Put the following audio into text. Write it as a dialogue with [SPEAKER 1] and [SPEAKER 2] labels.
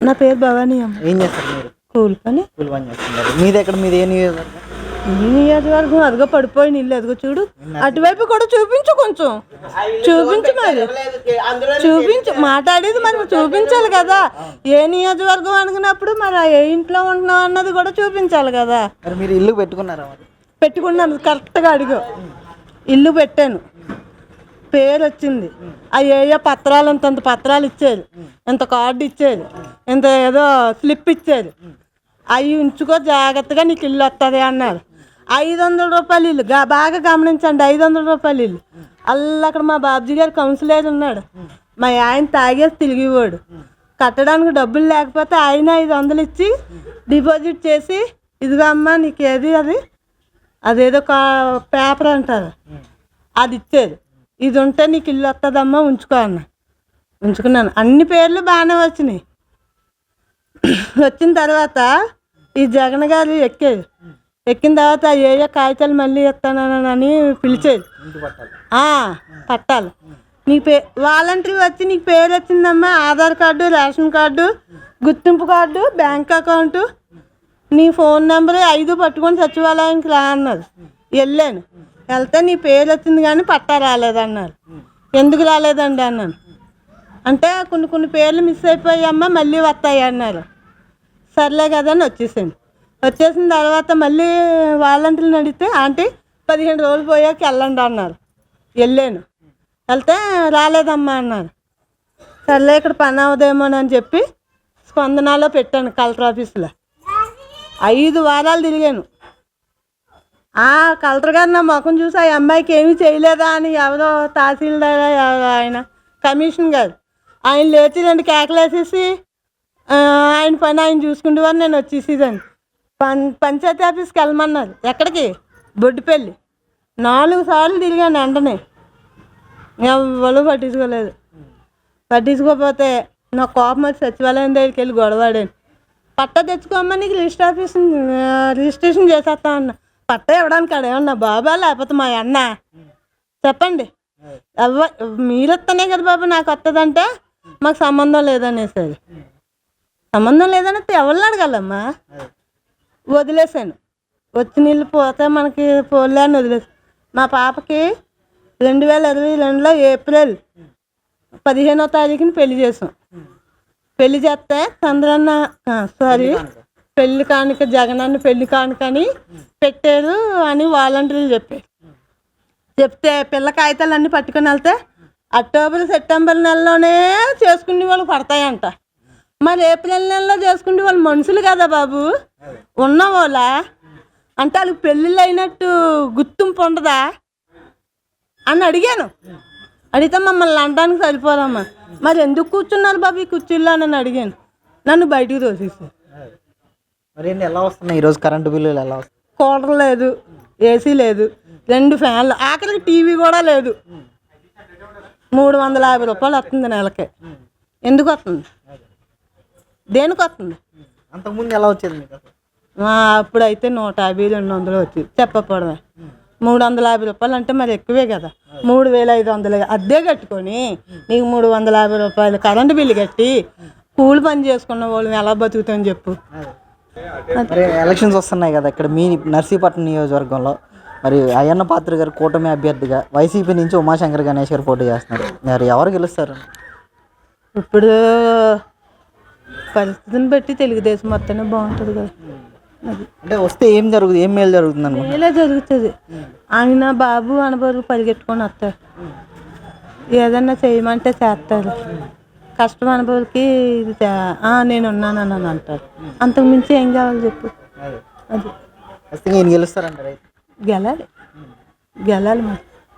[SPEAKER 1] నా పేరు భవానీ అమ్మ.
[SPEAKER 2] ఏం చేస్తారు మీరు?
[SPEAKER 1] కూలి పని.
[SPEAKER 2] కూలి పని చేస్తున్నారు. మీది ఎక్కడ? మీది ఏ నియోజకవర్గం?
[SPEAKER 1] ఈ నియోజకవర్గం అదిగో పడిపోయిన ఇల్లు. అదిగో చూడు. అటువైపు కూడా చూపించు కొంచెం. చూపించు మరి. చూపించు. మాట్లాడేది మరి చూపించాలి కదా. ఏ నియోజకవర్గం అనుకున్నప్పుడు మరి ఏ ఇంట్లో ఉంటున్నాం అన్నది కూడా చూపించాలి కదా.
[SPEAKER 2] మరి మీరు ఇల్లు పెట్టుకున్నారా
[SPEAKER 1] పెట్టుకున్నాను. కరెక్ట్గా అడిగా. ఇల్లు పెట్టాను. పేరు వచ్చింది. ఆ ఏ పత్రాలు ఇంత పత్రాలు ఇచ్చారు ఇంత కార్డు ఇచ్చారు ఇంత ఏదో స్లిప్ ఇచ్చారు అవి ఉంచుకో జాగ్రత్తగా నీకు ఇల్లు వస్తుంది అన్నారు. ఐదు వందల రూపాయలు ఇల్లు. బాగా గమనించండి ఐదు వందల రూపాయలు ఇల్లు. అల్ల అక్కడ మా బాబుజీ గారు కౌన్సిలర్ ఉన్నాడు. మా ఆయన తాగేసి తిరిగివాడు కట్టడానికి డబ్బులు లేకపోతే ఆయన ఐదు వందలు ఇచ్చి డిపాజిట్ చేసి ఇదిగో అమ్మా నీకు ఏది అది? అదేదో కా పేపర్ అంటారు. అది ఇచ్చేది. ఇది ఉంటే నీకు ఇల్లు వస్తుందమ్మా ఉంచుకో అన్న. ఉంచుకున్నాను. అన్ని పేర్లు బాగానే వచ్చినాయి. వచ్చిన తర్వాత ఈ జగన్ గారు ఎక్కేది ఎక్కిన తర్వాత ఏ ఏ కాగితాలు మళ్ళీ ఇస్తానని పిలిచేది.
[SPEAKER 2] పట్టాలి.
[SPEAKER 1] నీకు పే వాలంటరీ వచ్చి నీకు పేరు వచ్చిందమ్మా ఆధార్ కార్డు రేషన్ కార్డు గుర్తింపు కార్డు బ్యాంక్ అకౌంట్ నీ ఫోన్ నెంబర్ ఐదు పట్టుకొని సచివాలయానికి రా అన్నారు. వెళ్ళాను. వెళ్తే నీ పేరు వచ్చింది కానీ పట్టా రాలేదన్నారు. ఎందుకు రాలేదండి అన్నాను. అంటే కొన్ని కొన్ని పేర్లు మిస్ అయిపోయామ్మా మళ్ళీ వస్తాయి అన్నారు. సర్లే కదా అని వచ్చేసాను. వచ్చేసిన తర్వాత మళ్ళీ వాలంటీర్ని అడిగితే ఆంటీ పదిహేను రోజులు పోయాక వెళ్ళండి అన్నారు. వెళ్ళాను. వెళ్తే రాలేదమ్మా అన్నారు. సర్లే ఇక్కడ పని అవదేమోనని చెప్పి స్పందనలో పెట్టాను కలెక్టర్ ఆఫీస్లో. ఐదు వారాలు తిరిగాను. ఆ కలెక్టర్ గారు నా ముఖం చూసి ఆ అమ్మాయికి ఏమీ చేయలేదా? అని ఎవరో తహసీల్దార్ ఎవరో ఆయన కమిషన్ గారు. ఆయన లేచి రెండు కేకలేసేసి ఆయన పని ఆయన చూసుకుంటేవారు నేను వచ్చేసేదాన్ని పం పంచాయతీ ఆఫీస్కి వెళ్ళమన్నారు. ఎక్కడికి? బొడ్డుపల్లి. నాలుగు సార్లు తిరిగాను వెంటనే. ఎవరు పట్టించుకోలేదు. పట్టించుకోకపోతే నా కోపం వచ్చి సచివాలయం దగ్గరికి వెళ్ళి గొడవాడాను పట్టా తెచ్చుకోమని నీకు రిజిస్టర్ ఆఫీస్ రిజిస్ట్రేషన్ చేసేస్తా అన్న. పట్టా ఇవ్వడానికి అక్కడ ఏమన్నా బాబా లేకపోతే మా అన్న? చెప్పండి. ఎవ మీరు వస్తేనే కదా బాబు నాకు వస్తుందంటే మాకు సంబంధం లేదనేసరి సంబంధం లేదని ఎవరిని అడగాలమ్మా? వదిలేసాను వచ్చి నీళ్ళు పోతే మనకి పోలే అని వదిలేసాను మా పాపకి రెండు వేల ఇరవై రెండులో ఏప్రిల్ పదిహేనో తారీఖుని పెళ్ళి చేసాం పెళ్ళి చేస్తే చంద్రన్న సారీ పెళ్ళి కానుక జగనన్న పెళ్ళి కానుక అని పెట్టారు అని వాలంటీర్లు చెప్పారు. చెప్తే పిల్ల కాగితాలు అన్నీ పట్టుకొని వెళ్తే అక్టోబర్ సెప్టెంబర్ నెలలోనే చేసుకునే వాళ్ళు పడతాయంట. మరి ఏప్రిల్ నెలలో చేసుకునే వాళ్ళు మనుషులు కదా బాబు? ఉన్న వాళ్ళ? అంటే వాళ్ళకి పెళ్ళిళ్ళు అయినట్టు గుర్తింపు ఉండదా? అని అడిగాను. అడిగితే మమ్మల్ని అనడానికి సరిపోదమ్మా. మరి ఎందుకు కూర్చున్నారు బాబు ఈ కుర్చీల్లో అని అడిగాను. నన్ను బయటికి తోసేసారు
[SPEAKER 2] మరి ఏంటి ఎలా వస్తున్నాయి? ఈరోజు కరెంటు బిల్లులు ఎలా వస్తాయి
[SPEAKER 1] కూలర్ లేదు ఏసీ లేదు రెండు ఫ్యాన్లు ఆఖరికి టీవీ కూడా లేదు. మూడు వందల యాభై రూపాయలు వస్తుంది నెలకి. ఎందుకు వస్తుంది? దేనికి వస్తుంది.
[SPEAKER 2] అంతకుముందు ఎలా వచ్చేది మీకు
[SPEAKER 1] అప్పుడైతే నూట యాభై రెండు వందలు వచ్చేది. చెప్పకపోవడమే మూడు వందల యాభై రూపాయలు అంటే మరి ఎక్కువే కదా. మూడు వేల ఐదు వందలు. అద్దె కట్టుకొని నీకు మూడు వందల యాభై రూపాయలు కరెంటు బిల్లు కట్టి కూలి పని చేసుకున్న వాళ్ళు ఎలా బతుకుతామని చెప్పు.
[SPEAKER 2] ఎలక్షన్స్ వస్తున్నాయి కదా ఇక్కడ మీ నర్సీపట్నం నియోజకవర్గంలో. మరి అయ్యన్న పాత్ర గారు కూటమి అభ్యర్థిగా వైసీపీ నుంచి ఉమాశంకర్ గణేష్ గారు పోటీ చేస్తున్నారు. మరి ఎవరు గెలుస్తారు?
[SPEAKER 1] ఇప్పుడు పరిస్థితిని బట్టి తెలుగుదేశం మొత్తమే బాగుంటుంది కదా. అది.
[SPEAKER 2] అంటే వస్తే ఏం జరుగుతుంది? ఏం మేలు జరుగుతుంది అనుకుంటున్నారు?
[SPEAKER 1] ఇలా జరుగుతుంది. ఆయన బాబు అనబోరు పరిగెట్టుకొని వస్తారు ఏదన్నా చేయమంటే చేస్తారు. కష్టం అనుభవికి నేను ఉన్నానని అని అంటారు. అంతకు మించి ఏం కావాలి చెప్పు. అది.
[SPEAKER 2] గెలుస్తారంటారు
[SPEAKER 1] గెలాలి. గెలాలి మరి.